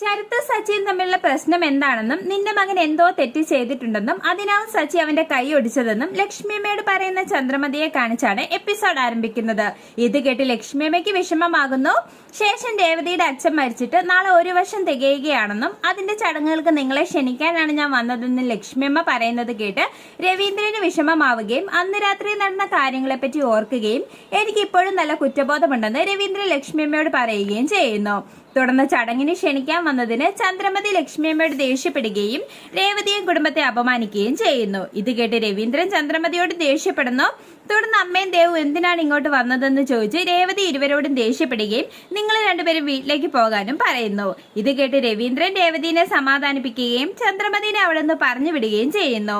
ശരത്ത് സച്ചിയും തമ്മിലുള്ള പ്രശ്നം എന്താണെന്നും നിന്റെ മകൻ എന്തോ തെറ്റ് ചെയ്തിട്ടുണ്ടെന്നും അതിനാവും സച്ചി അവന്റെ കൈ ഒടിച്ചതെന്നും ലക്ഷ്മിയമ്മയോട് പറയുന്ന ചന്ദ്രമതിയെ കാണിച്ചാണ് എപ്പിസോഡ് ആരംഭിക്കുന്നത്. ഇത് കേട്ട് ലക്ഷ്മിയമ്മയ്ക്ക് വിഷമമാകുന്നു. ശേഷം രേവതിയുടെ അച്ഛൻ മരിച്ചിട്ട് നാളെ ഒരു വർഷം തികയുകയാണെന്നും അതിന്റെ ചടങ്ങുകൾക്ക് നിങ്ങളെ ക്ഷണിക്കാനാണ് ഞാൻ വന്നതെന്ന് ലക്ഷ്മിയമ്മ പറയുന്നത് കേട്ട് രവീന്ദ്രന് വിഷമമാവുകയും അന്ന് രാത്രി നടന്ന കാര്യങ്ങളെപ്പറ്റി ഓർക്കുകയും എനിക്ക് ഇപ്പോഴും നല്ല കുറ്റബോധമുണ്ടെന്ന് രവീന്ദ്രൻ ലക്ഷ്മിയമ്മയോട് പറയുകയും ചെയ്യുന്നു. തുടർന്ന് ചടങ്ങിന് ക്ഷണിക്കാൻ വന്നതിന് ചന്ദ്രമതി ലക്ഷ്മിയമ്മയോട് ദേഷ്യപ്പെടുകയും രേവതിയും കുടുംബത്തെ അപമാനിക്കുകയും ചെയ്യുന്നു. ഇത് കേട്ട് രവീന്ദ്രൻ ചന്ദ്രമതിയോട് ദേഷ്യപ്പെടുന്നു. തുടർന്ന് അമ്മയും ദേവു എന്തിനാണ് ഇങ്ങോട്ട് വന്നതെന്ന് ചോദിച്ച് രേവതി ഇരുവരോടും ദേഷ്യപ്പെടുകയും നിങ്ങൾ രണ്ടുപേരും വീട്ടിലേക്ക് പോകാനും പറയുന്നു. ഇത് കേട്ട് രവീന്ദ്രൻ രേവതിനെ സമാധാനിപ്പിക്കുകയും ചന്ദ്രമതിനെ അവിടെ നിന്ന് പറഞ്ഞു വിടുകയും ചെയ്യുന്നു.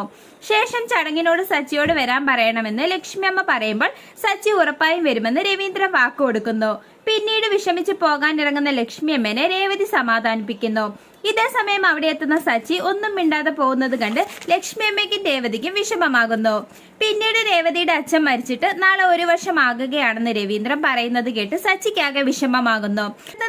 ശേഷം ചടങ്ങിനോട് സച്ചിയോട് വരാൻ പറയണമെന്ന് ലക്ഷ്മി അമ്മ പറയുമ്പോൾ സച്ചി ഉറപ്പായും വരുമെന്ന് രവീന്ദ്രൻ വാക്ക് കൊടുക്കുന്നു. പിന്നീട് വിഷമിച്ച് പോകാൻ ഇറങ്ങുന്ന ലക്ഷ്മി അമ്മേനെ രേവതി സമാധാനിപ്പിക്കുന്നു. ഇതേ സമയം അവിടെ എത്തുന്ന സച്ചി ഒന്നും മിണ്ടാതെ പോകുന്നത് കണ്ട് ലക്ഷ്മി അമ്മയ്ക്കും രേവതിക്കും വിഷമമാകുന്നു. പിന്നീട് രേവതിയുടെ അച്ഛൻ മരിച്ചിട്ട് നാളെ ഒരു വർഷം ആകുകയാണെന്ന് രവീന്ദ്രൻ പറയുന്നത് കേട്ട് സച്ചിക്കാകെ വിഷമമാകുന്നു.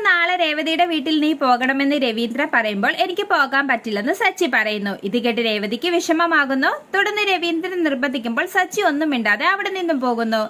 നാളെ രേവതിയുടെ വീട്ടിൽ നീ പോകണമെന്ന് രവീന്ദ്രൻ പറയുമ്പോൾ എനിക്ക് പോകാൻ പറ്റില്ലെന്ന് സച്ചി പറയുന്നു. ഇത് കേട്ട് രേവതിക്ക് വിഷമമാകുന്നു. തുടർന്ന് രവീന്ദ്രൻ നിർബന്ധിക്കുമ്പോൾ സച്ചി ഒന്നും മിണ്ടാതെ അവിടെ നിന്നും പോകുന്നു.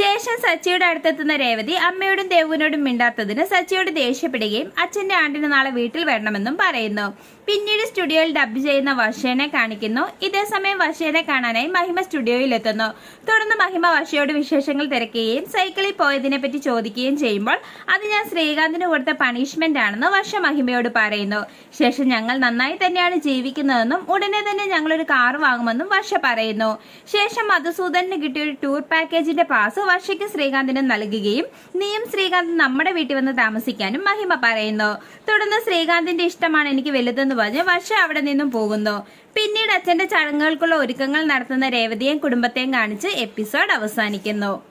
ശേഷം സച്ചിയുടെ അടുത്തെത്തുന്ന രേവതി അമ്മയോടും ദേവുവിനോടും മിണ്ടാത്തതിന് സച്ചിയോട് ദേഷ്യപ്പെടുകയും അച്ഛന്റെ ആണ്ടിന് നാളെ വീട്ടിൽ വരണമെന്നും പറയുന്നു. പിന്നീട് സ്റ്റുഡിയോയിൽ ഡബ് ചെയ്യുന്ന വർഷേനെ കാണിക്കുന്നു. ഇതേ സമയം വർഷേനെ കാണാനായി മഹിമ സ്റ്റുഡിയോയിൽ എത്തുന്നു. തുടർന്ന് മഹിമ വർഷയോട് വിശേഷങ്ങൾ തിരക്കുകയും സൈക്കിളിൽ പോയതിനെ പറ്റി ചോദിക്കുകയും ചെയ്യുമ്പോൾ അത് ഞാൻ ശ്രീകാന്തിന് കൊടുത്ത പണിഷ്മെന്റ് ആണെന്ന് വർഷ മഹിമയോട് പറയുന്നു. ശേഷം ഞങ്ങൾ നന്നായി തന്നെയാണ് ജീവിക്കുന്നതെന്നും ഉടനെ തന്നെ ഞങ്ങളൊരു കാർ വാങ്ങുമെന്നും വർഷ പറയുന്നു. ശേഷം മധുസൂദനന് കിട്ടിയ ഒരു ടൂർ പാക്കേജിന്റെ പാസ് വർഷയ്ക്ക് ശ്രീകാന്തിന് നൽകുകയും നീയും ശ്രീകാന്ത് നമ്മുടെ വീട്ടിൽ വന്ന് താമസിക്കാനും മഹിമ പറയുന്നു. തുടർന്ന് ശ്രീകാന്തിന്റെ ഇഷ്ടമാണ് എനിക്ക് വലുതെന്ന് പറഞ്ഞ് വർഷ അവിടെ നിന്നും പോകുന്നു. പിന്നീട് അച്ഛന്റെ ചടങ്ങുകൾക്കുള്ള ഒരുക്കങ്ങൾ നടത്തുന്ന രേവതിയെയും കുടുംബത്തെയും കാണിച്ച് എപ്പിസോഡ് അവസാനിക്കുന്നു.